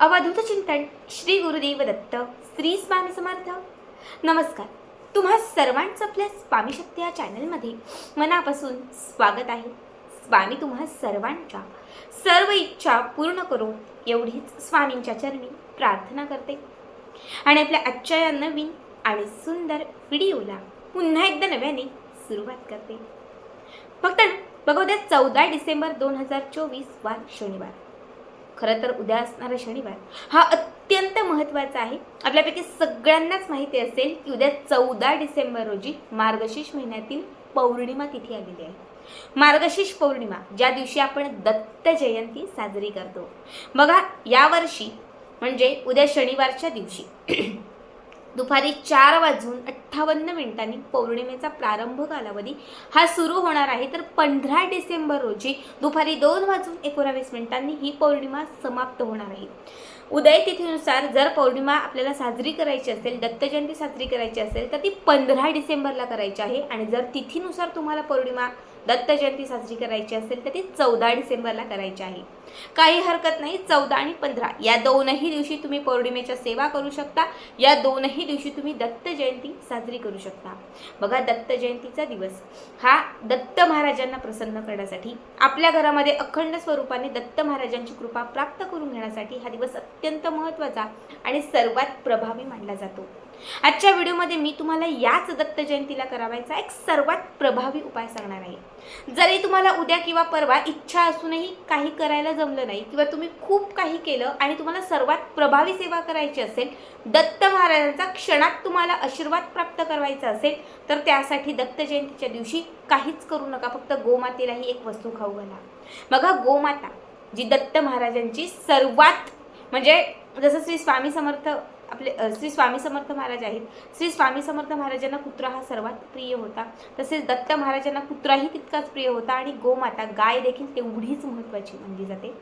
अवधूत चिंतन श्री गुरुदेव दत्त श्री स्वामी समर्थ. नमस्कार. तुम्हा सर्वांचं आपल्या स्वामी शक्ती या चॅनलमध्ये मनापासून स्वागत आहे. स्वामी तुम्हा सर्वांच्या सर्व इच्छा पूर्ण करो एवढीच स्वामींच्या चरणी प्रार्थना करते. आणि आपल्या आजच्या या नवीन आणि सुंदर व्हिडिओला पुन्हा एकदा नव्याने सुरुवात करते. फक्त बघा उद्या चौदा डिसेंबर दोन हजार चोवीस वार शनिवार. खरं तर उद्या असणारा शनिवार हा अत्यंत महत्त्वाचा आहे. आपल्यापैकी सगळ्यांनाच माहिती असेल की उद्या चौदा डिसेंबर रोजी मार्गशीर्ष महिन्यातील पौर्णिमा तिथी आलेली आहे. मार्गशीर्ष पौर्णिमा ज्या दिवशी आपण दत्त जयंती साजरी करतो. बघा यावर्षी म्हणजे उद्या शनिवारच्या दिवशी दुपारी चार वाजून अठ्ठावन्न मिनिटांनी पौर्णिमेचा प्रारंभ कालावधी हा सुरू होणार आहे. तर पंधरा डिसेंबर रोजी दुपारी दोन वाजून एकोणावीस मिनिटांनी ही पौर्णिमा समाप्त होणार आहे. उदय तिथीनुसार जर पौर्णिमा आपल्याला साजरी करायची असेल दत्तजयंती साजरी करायची असेल तर ती पंधरा डिसेंबरला करायची आहे. आणि जर तिथीनुसार तुम्हाला पौर्णिमा दत्त जयंती साजरी करायची असेल तर ती चौदा डिसेंबरला करायची आहे. काही हरकत नाही चौदा आणि पंधरा. या दोनही दिवशी तुम्ही पौर्णिमेच्या सेवा करू शकता. या दोनही दिवशी तुम्ही दत्त जयंती साजरी करू शकता. बघा दत्त जयंतीचा दिवस. हा दत्त महाराजांना प्रसन्न करण्यासाठी आपल्या घरामध्ये अखंड स्वरूपाने दत्त महाराजांची कृपा प्राप्त करून घेण्यासाठी हा दिवस अत्यंत महत्त्वाचा आणि सर्वात प्रभावी मानला जातो. आजच्या व्हिडिओमध्ये मी तुम्हाला याच दत्त जयंतीला करावायचा एक सर्वात प्रभावी उपाय सांगणार आहे. जरी तुम्हाला उद्या किंवा परवा इच्छा असूनही काही करायला जमलं नाही किंवा तुम्ही खूप काही केलं आणि तुम्हाला सर्वात प्रभावी सेवा करायची असेल दत्त महाराजांचा क्षणात तुम्हाला आशीर्वाद प्राप्त करायचा असेल तर त्यासाठी दत्त जयंतीच्या दिवशी काहीच करू नका. फक्त गोमातेलाही एक वस्तू खाऊ घाला. बघा गोमाता जी दत्त महाराजांची सर्वात म्हणजे जसं श्री स्वामी समर्थ आपले श्री स्वामी समर्थ महाराज आहेत. श्री स्वामी समर्थ महाराजांना कुत्रा हा सर्वात प्रिय होता. तसेच दत्त महाराजांना कुत्राही तितकाच प्रिय होता आणि गोमाता गाय देखील तेवढीच महत्त्वाची मानली जाते.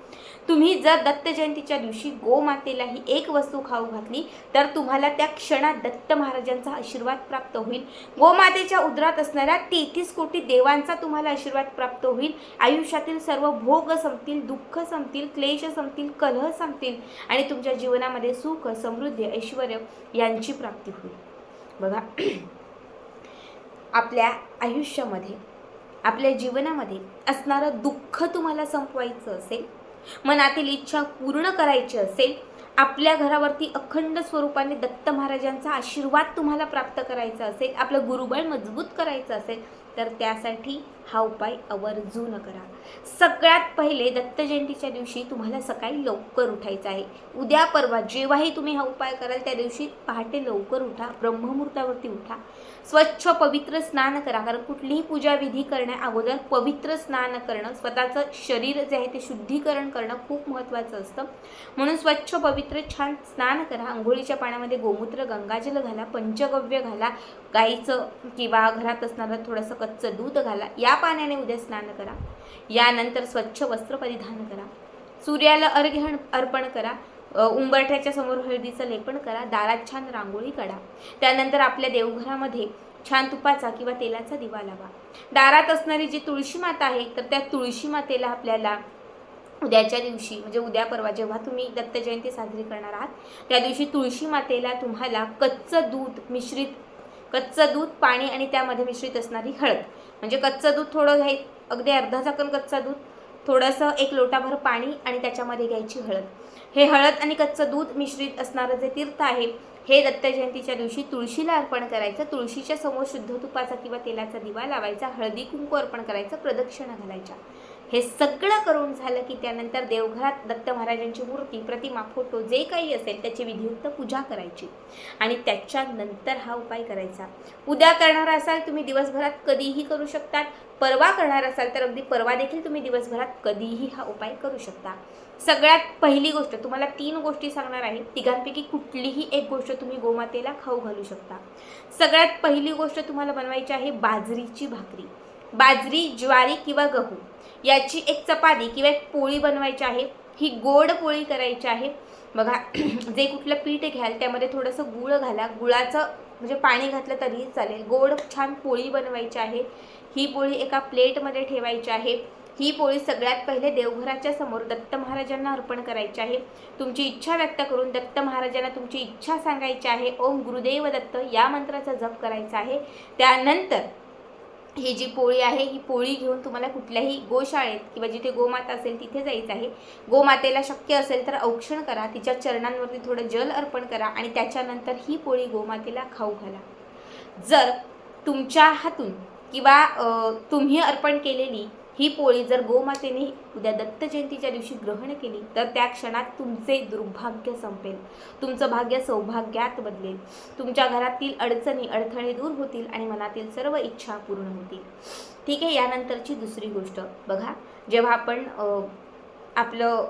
तुम्ही जर दत्त जयंतीच्या दिवशी गोमातेला ही एक वस्तू खाऊ घातली तर तुम्हाला त्या क्षणात दत्त महाराजांचा आशीर्वाद प्राप्त होईल. गोमातेच्या उदरात असणाऱ्या तेहतीस कोटी देवांचा तुम्हाला आशीर्वाद प्राप्त होईल. आयुष्यातील सर्व भोग संपतील दुःख संपतील क्लेश संपतील कलह संपतील आणि तुमच्या जीवनामध्ये सुख समृद्धी ऐश्वर यांची प्राप्ती होईल. बघा आपल्या आयुष्यामध्ये आपल्या जीवनामध्ये असणारं दुःख तुम्हाला संपवायचं असेल मनातील इच्छा पूर्ण करायची असेल आपल्या घरावरती अखंड स्वरूपाने दत्त महाराजांचा आशीर्वाद तुम्हाला प्राप्त करायचा असेल आपलं गुरुबळ मजबूत करायचं असेल तर त्यासाठी हा उपाय आवर्जून करा. सगळ्यात पहिले दत्त जयंतीच्या दिवशी तुम्हाला सकाळी लवकर उठायचं आहे. उद्या परवा जेव्हाही तुम्ही हा उपाय कराल त्या दिवशी पहाटे लवकर उठा ब्रह्ममुहूर्तावरती उठा. स्वच्छ पवित्र स्नान करा. कारण कुठलीही पूजा विधी करण्या अगोदर पवित्र स्नान करणं स्वतःचं शरीर जे आहे ते शुद्धीकरण करणं खूप महत्त्वाचं असतं. म्हणून स्वच्छ पवित्र छान स्नान करा. आंघोळीच्या पाण्यामध्ये गोमूत्र गंगाजल घाला पंचगव्य घाला. गाईचं किंवा घरात असणारं थोडंसं कच्चं दूध घाला. या पाण्याने उद्या स्नान करा. यानंतर स्वच्छ वस्त्र परिधान करा. सूर्याला अर्घ्य अर्पण करा. उंबरठ्याच्या समोर हळदीचं लेपन करा. दारात छान रांगोळी काढा. त्यानंतर आपल्या देवघरामध्ये छान तुपाचा किंवा तेलाचा दिवा लावा. दारात असणारी जी तुळशी माता आहे तर त्या तुळशी मातेला आपल्याला उद्याच्या दिवशी म्हणजे उद्या परवा जेव्हा तुम्ही दत्त जयंती साजरी करणार आहात त्या दिवशी तुळशी मातेला तुम्हाला कच्चं दूध मिश्रित कच्चं दूध पाणी आणि त्यामध्ये मिश्रित असणारी हळद. म्हणजे कच्चं दूध थोडं घ्याय अगदी अर्धा झाकण कच्चा दूध थोडंसं एक लोटाभर पाणी आणि त्याच्यामध्ये घ्यायची हळद. हे हळद आणि कच्चं दूध मिश्रित असणारं जे तीर्थ आहे हे दत्त जयंतीच्या दिवशी तुळशीला अर्पण करायचं. तुळशीच्या समोर शुद्ध तुपाचा किंवा तेलाचा दिवा लावायचा. हळदी कुंकू अर्पण करायचं. प्रदक्षिणा घालायच्या. हे सगळं करून झालं की त्यानंतर देवघरात दत्त महाराजांची मूर्ती प्रतिमा फोटो जे काही असेल त्याची विधियुक्त पूजा करायची. आणि त्याच्यानंतर हा उपाय करायचा. उद्या करणार असाल तुम्ही दिवसभरात कधीही करू शकतात परवा करणार असाल तर अगदी परवा देखील तुम्ही दिवसभरात कधीही हा उपाय करू शकता. सगळ्यात पहिली गोष्ट तुम्हाला तीन गोष्टी सांगणार आहे. तिघांपैकी कुठलीही एक गोष्ट तुम्ही गोमातेला खाऊ घालू शकता. सगळ्यात पहिली गोष्ट तुम्हाला बनवायची आहे बाजरीची भाकरी. बाजरी ज्वारी किंवा गहू. याची एक चपाती किंवा एक पोळी बनवायची आहे. ही गोड पोळी करायची आहे. बघा जे कुठलं पीठ घ्याल त्यामध्ये थोडंसं गुळ घाला. गुळाचं म्हणजे पाणी घातलं तरीही चालेल. गोड छान पोळी बनवायची आहे. ही पोळी एका प्लेटमध्ये ठेवायची आहे. ही पोळी सगळ्यात पहिले देवघराच्या समोर दत्त महाराजांना अर्पण करायची आहे. तुमची इच्छा व्यक्त करून दत्त महाराजांना तुमची इच्छा सांगायची आहे. ओम गुरुदेव दत्त या मंत्राचा जप करायचा आहे. त्यानंतर ही जी पोळी आहे ही पोळी घेऊन तुम्हाला कुठल्याही गोशाळेत किंवा जिथे गोमाता असेल तिथे जायचं आहे. गोमातेला शक्य असेल तर औक्षण करा तिच्या चरणांवरती थोडं जल अर्पण करा आणि त्याच्यानंतर ही पोळी गोमातेला खाऊ घाला. जर तुमच्या हातून किंवा तुम्ही अर्पण केलेली ही पोळी जर गोमातेने उद्या दत्त जयंतीच्या दिवशी ग्रहण केली तर त्या क्षणात तुमचे दुर्भाग्य संपेल. तुमचं भाग्य सौभाग्यात बदलेल. तुमच्या घरातील अडचणी अडथळे दूर होतील आणि मनातील सर्व इच्छा पूर्ण होतील. ठीक आहे यानंतरची दुसरी गोष्ट. बघा जेव्हा आपण आपलं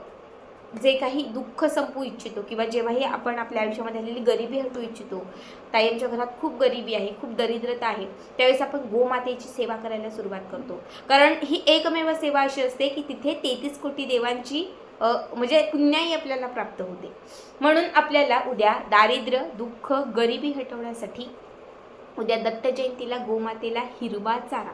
जे काही दुःख संपू इच्छितो किंवा जेव्हाही आपण आपल्या आयुष्यामध्ये आलेली गरिबी हटू इच्छितो ताईंच्या घरात खूप गरिबी आहे खूप दरिद्रता आहे त्यावेळेस आपण गोमातेची सेवा करायला सुरुवात करतो. कारण ही एकमेव सेवा अशी असते की तिथे तेहतीस कोटी देवांची म्हणजे पुण्याही आपल्याला प्राप्त होते. म्हणून आपल्याला उद्या दारिद्र्य दुःख गरिबी हटवण्यासाठी उद्या दत्त जयंतीला गोमातेला हिरवा चारा.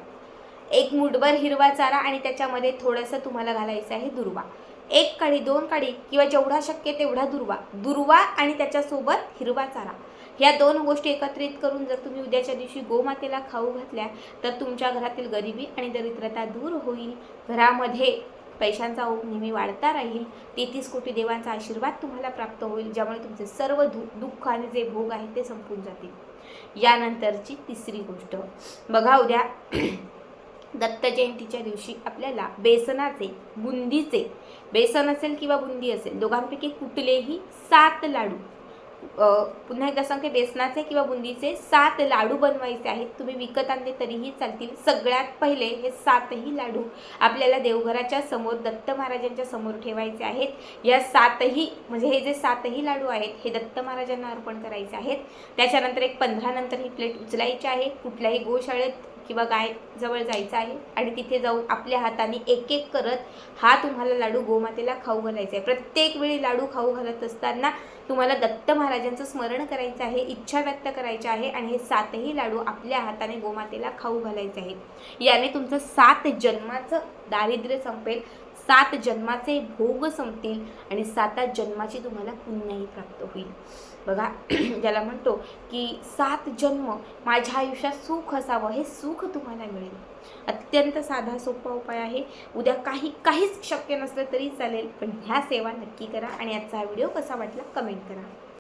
एक मुठभर हिरवा चारा आणि त्याच्यामध्ये थोडंसं तुम्हाला घालायचं आहे दुर्वा. एक काडी दोन काडी किंवा जेवढा शक्य तेवढा दुर्वा. दुर्वा आणि त्याच्यासोबत हिरवा चारा. ह्या दोन गोष्टी एकत्रित करून जर तुम्ही उद्याच्या दिवशी गोमातेला खाऊ घातल्या तर तुमच्या घरातील गरिबी आणि दरिद्रता दूर होईल. घरामध्ये पैशांचा ओघ नेहमी वाढता राहील. तेहतीस कोटी देवांचा आशीर्वाद तुम्हाला प्राप्त होईल ज्यामुळे तुमचे सर्व दु दुःख आणि जे भोग आहेत ते संपून जातील. यानंतरची तिसरी गोष्ट. बघा उद्या दत्त जयंतीच्या दिवशी आपल्याला बेसनाचे बुंदीचे बेसन असेल किंवा बुंदी असेल दोघांपैकी कुठलेही सात लाडू पुन्हा एकदा सांगते बेसनाचे किंवा बुंदीचे सात लाडू बनवायचे आहेत. तुम्ही विकत आणले तरीही चालतील. सगळ्यात पहिले हे सातही लाडू आपल्याला देवघराच्या समोर दत्त महाराजांच्या समोर ठेवायचे आहेत. या सातही म्हणजे हे जे सातही लाडू आहेत हे दत्त महाराजांना अर्पण करायचे आहेत. त्याच्यानंतर एक पंधरा नंतर ही प्लेट उचलायची आहे. कुठल्याही गोशाळेत किंवा गाय जवळ जायचं आहे आणि तिथे जाऊन आपल्या हाताने एक एक करत हा तुम्हाला लाडू गोमातेला खाऊ घालायचा आहे. प्रत्येक वेळी लाडू खाऊ घालत असताना तुम्हाला दत्त महाराजांचं स्मरण करायचं आहे इच्छा व्यक्त करायची आहे आणि हे सातही लाडू आपल्या हाताने गोमातेला खाऊ घालायचे आहेत. याने तुमचं सात जन्माचं दारिद्र्य संपेल सात जन्माचे भोग संपतील आणि सात जन्माची तुम्हाला पुण्याही प्राप्त होईल. बघा ज्याला म्हणतो की सात जन्म माझ्या आयुष्यात सुख असावं हे सुख तुम्हाला मिळेल. अत्यंत साधा सोपा उपाय आहे. उद्या काही काहीच शक्य नसलं तरी चालेल पण ह्या सेवा नक्की करा आणि आजचा हा व्हिडिओ कसा वाटला कमेंट करा.